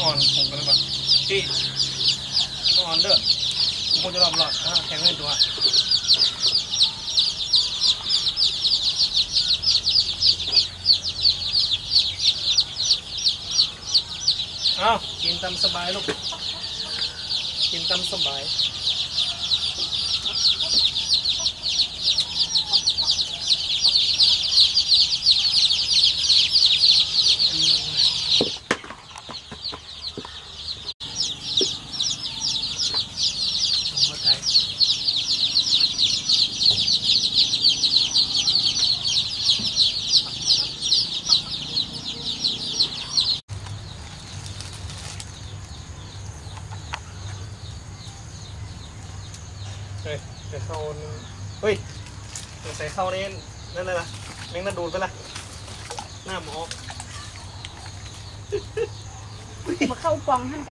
อ่อนผมก็เลยว่าพี่มันอ่อนเด้อผมคงจะรอบหลอดอะแข็งเล่นตัวเอากินตามสบายลูก กินตามสบาย หัวใจ เฮ้ยใส่เข้าเฮ้ยใส่เข้านี่นั่นเลยล่ะแมงน่าดูดไปละหน้าหมอมาเข้ากล่องท่าน